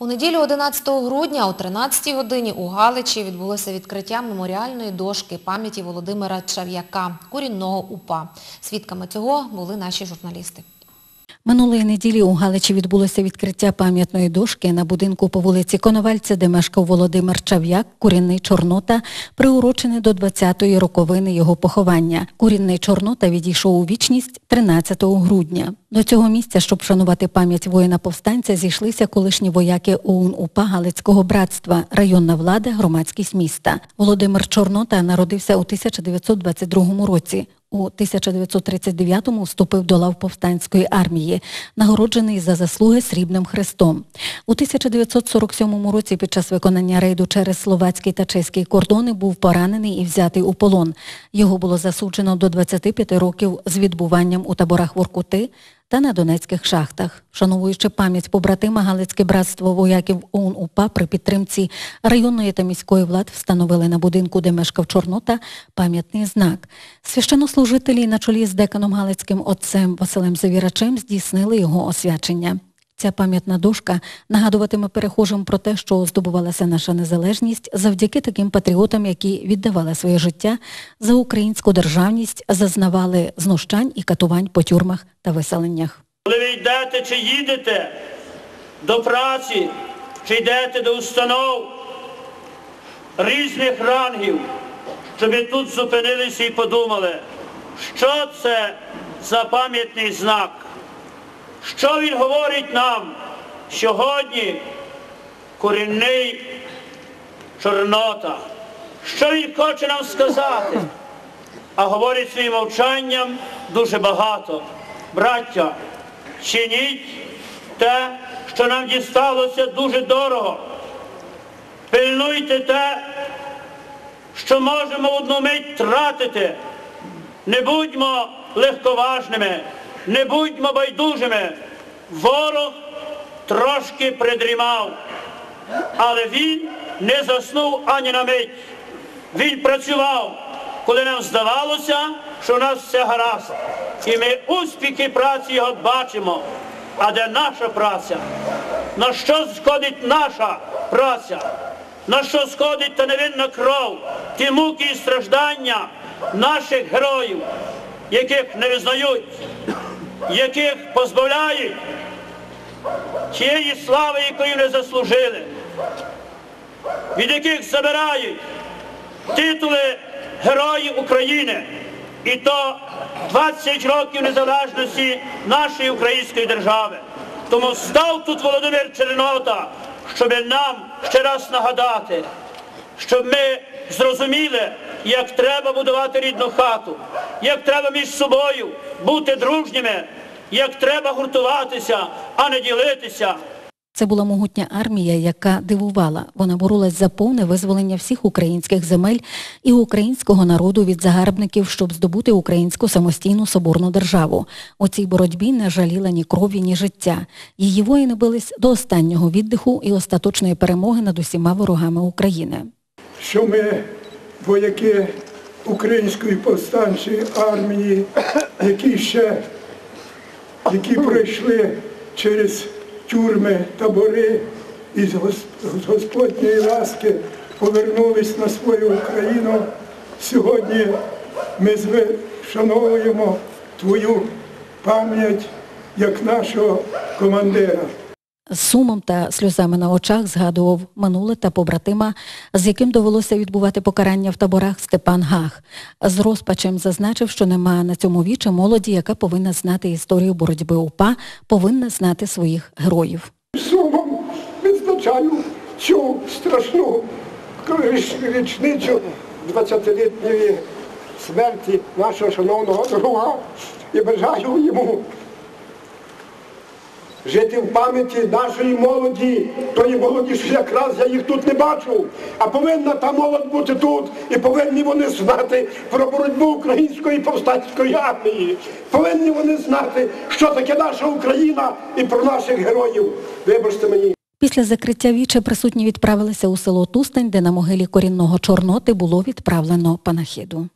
У неділю 11 грудня о 13 годині у Галичі відбулося відкриття меморіальної дошки пам'яті Володимира Чав'яка, корінного УПА. Свідками цього були наші журналісти. Минулої неділі у Галичі відбулося відкриття пам'ятної дошки на будинку по вулиці Коновальця, де мешкав Володимир Чав'як, курінний Чорнота, приурочений до 20-ї роковини його поховання. Курінний Чорнота відійшов у вічність 13 грудня. До цього місця, щоб вшанувати пам'ять воїна-повстанця, зійшлися колишні вояки ОУН УПА Галицького братства, районна влада, громадськість міста. Володимир Чорнота народився у 1922 році. У 1939-му вступив до лав повстанської армії, нагороджений за заслуги Срібним Хрестом. У 1947 році під час виконання рейду через словацький та чеський кордони був поранений і взятий у полон. Його було засуджено до 25 років з відбуванням у таборах Воркути та на донецьких шахтах. Вшановуючи пам'ять побратима Галицьке братство вояків ОУН УПА при підтримці районної та міської влад встановили на будинку, де мешкав Чорнота, пам'ятний знак. Священнослужителі на чолі з деканом Галицьким отцем Василем Завірачем здійснили його освячення. Ця пам'ятна дошка нагадуватиме перехожим про те, що здобувалася наша незалежність завдяки таким патріотам, які віддавали своє життя за українську державність, зазнавали знущань і катувань по тюрмах та виселеннях. Коли ви йдете чи їдете до праці, чи йдете до установ різних рангів, щоб ви тут зупинилися і подумали, що це за пам'ятний знак, що він говорить нам сьогодні, корінний Чорнота, що він хоче нам сказати, а говорить своїм мовчанням дуже багато. Браття, чиніть те, що нам дісталося дуже дорого. Пильнуйте те, що можемо одну мить тратити. Не будьмо легковажними, не будьмо байдужими. Ворог трошки придрімав, але він не заснув ані на мить. Він працював, коли нам здавалося, що у нас все гаразд. І ми успіхи праці його бачимо. А де наша праця? На що сходить наша праця? На що сходить та невинна кров, ті муки і страждання наших героїв, яких не визнають, яких позбавляють тієї слави, якої не заслужили, від яких забирають титули Герої України. І то 20 років незалежності нашої української держави. Тому став тут Володимир Чернота, щоб нам ще раз нагадати, щоб ми зрозуміли, як треба будувати рідну хату, як треба між собою бути дружніми, як треба гуртуватися, а не ділитися. Це була могутня армія, яка дивувала. Вона боролась за повне визволення всіх українських земель і українського народу від загарбників, щоб здобути українську самостійну соборну державу. У цій боротьбі не жаліла ні крові, ні життя. Її воїни бились до останнього віддиху і остаточної перемоги над усіма ворогами України. що ми вояки Української повстанчої армії, які ще які пройшли через тюрми, табори і з Господньої ласки повернулись на свою Україну. Сьогодні ми вшановуємо твою пам'ять як нашого командира. З сумом та сльозами на очах згадував минуле та побратима, з яким довелося відбувати покарання в таборах Степан Гах. З розпачем зазначив, що нема на цьому вічі молоді, яка повинна знати історію боротьби УПА, повинна знати своїх героїв. сумом відзначаю цю страшну річ- річницю 20-літньої смерті нашого шановного друга і бажаю йому жити в пам'яті нашої молоді, тої молоді, що якраз я їх тут не бачу, а повинна та молодь бути тут, і повинні вони знати про боротьбу української повстанської армії. Повинні вони знати, що таке наша Україна і про наших героїв. Вибачте мені. Після закриття віче присутні відправилися у село Тустань, де на могилі корінного Чорноти було відправлено панахиду.